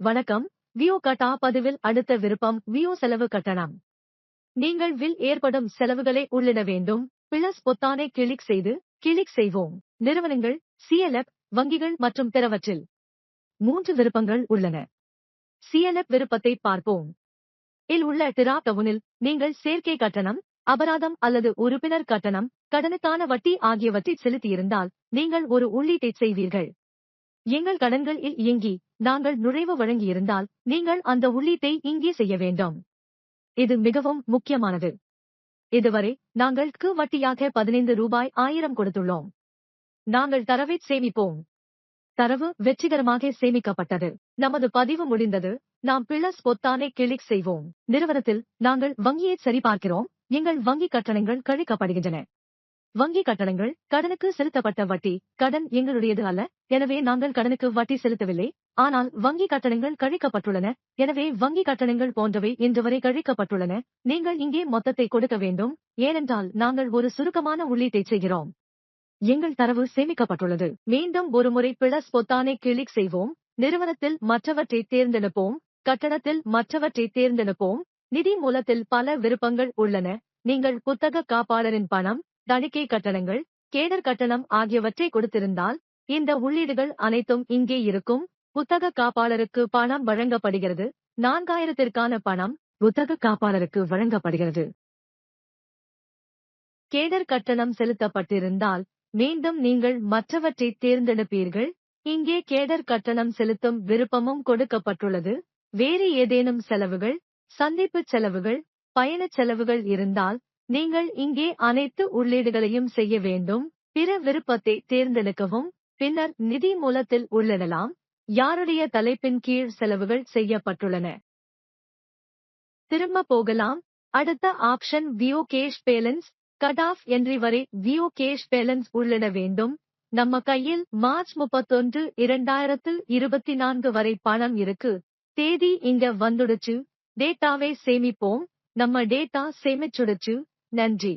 வணக்கம். வியோ கட்டா பதிவில் அடுத்த விருப்பம் வியோ செலவு கட்டணம். நீங்கள் வில் ஏற்படும் செலவுகளை உள்ளிட வேண்டும். பிளஸ் பொத்தானை கிளிக் செய்து கிளிக் செய்வோம். நிறுவனங்கள் சிஎல்எப் வங்கிகள் மற்றும் பிறவற்றில். மூன்று விருப்பங்கள் உள்ளன. சிஎல்எப் விருப்பத்தை பார்ப்போம். இல் உள்ள டிரா டவுனில் நீங்கள் சேர்க்கை கட்டணம் அபராதம் அல்லது உறுப்பினர் கட்டணம் கடனுக்கான வட்டி ஆகியவற்றை செலுத்தியிருந்தால் நீங்கள் ஒரு உள்ளீட்டை செய்வீர்கள். எங்கள் கடன்கள் இல் இயங்கி நாங்கள் நுழைவு வழங்கியிருந்தால் நீங்கள் அந்த உள்ளீட்டை இங்கே செய்ய வேண்டும். இது மிகவும் முக்கியமானது. இதுவரை நாங்கள் க்கு வட்டியாக பதினைந்து ரூபாய் ஆயிரம் கொடுத்துள்ளோம். நாங்கள் தரவை சேமிப்போம். தரவு வெற்றிகரமாக சேமிக்கப்பட்டது. நமது பதிவு முடிந்தது. நாம் பிளஸ் பொத்தானை கிளிக் செய்வோம். நிறுவனத்தில் நாங்கள் வங்கியை சரிபார்க்கிறோம். எங்கள் வங்கி கட்டணங்கள் கழிக்கப்படுகின்றன. வங்கி கட்டணங்கள் கடனுக்கு செலுத்தப்பட்ட வட்டி. கடன் எங்களுடையது அல்ல. எனவே நாங்கள் கடனுக்கு வட்டி செலுத்தவில்லை. ஆனால் வங்கி கட்டணங்கள் கழிக்கப்பட்டுள்ளன. எனவே வங்கி கட்டணங்கள் போன்றவை இன்று வரை கழிக்கப்பட்டுள்ளன. நீங்கள் இங்கே மொத்தத்தை கொடுக்க வேண்டும். ஏனென்றால் நாங்கள் ஒரு சுருக்கமான உள்ளீட்டை செய்கிறோம். எங்கள் தரவு சேமிக்கப்பட்டுள்ளது. மீண்டும் ஒருமுறை பிளஸ் பொத்தானை கிளிக் செய்வோம். நிறுவனத்தில் மற்றவற்றை தேர்ந்தெடுப்போம். கட்டணத்தில் மற்றவற்றை தேர்ந்தெடுப்போம். நிதி மூலத்தில் பல விருப்பங்கள் உள்ளன. நீங்கள் புத்தக காப்பாளரின் பணம் தணிக்கை கட்டணங்கள் கேடர் கட்டணம் ஆகியவற்றை கொடுத்திருந்தால் இந்த உள்ளீடுகள் அனைத்தும் இங்கே இருக்கும். புத்தக காப்பாளருக்கு பணம் வழங்கப்படுகிறது. நான்காயிரத்திற்கான பணம் புத்தக காப்பாளருக்கு வழங்கப்படுகிறது. கேடர் கட்டணம் செலுத்தப்பட்டிருந்தால் மீண்டும் நீங்கள் மற்றவற்றை தேர்ந்தெடுப்பீர்கள். இங்கே கேடர் கட்டணம் செலுத்தும் விருப்பமும் கொடுக்கப்பட்டுள்ளது. வேறு ஏதேனும் செலவுகள் சந்திப்பு செலவுகள் பயணச் செலவுகள் இருந்தால் நீங்கள் இங்கே அனைத்து உள்ளீடுகளையும் செய்ய வேண்டும். பிற விருப்பத்தை தேர்ந்தெடுக்கவும் பின்னர் நிதி மூலத்தில் உள்ளிடலாம். யாருடைய தலைப்பின் கீழ் செலவுகள் செய்யப்பட்டுள்ளன. திரும்ப போகலாம். அடுத்த ஆப்ஷன் வியோ cash balance cut off entry வரை வியோ கேஷ் பேலன்ஸ் உள்ளிட வேண்டும். நம்ம கையில் மார்ச் முப்பத்தொன்று இரண்டாயிரத்து இருபத்தி நான்கு வரை பணம் இருக்கு. தேதி இங்க வந்துடுச்சு. டேட்டாவை சேமிப்போம். நம்ம டேட்டா சேமிச்சுடுச்சு. நன்றி.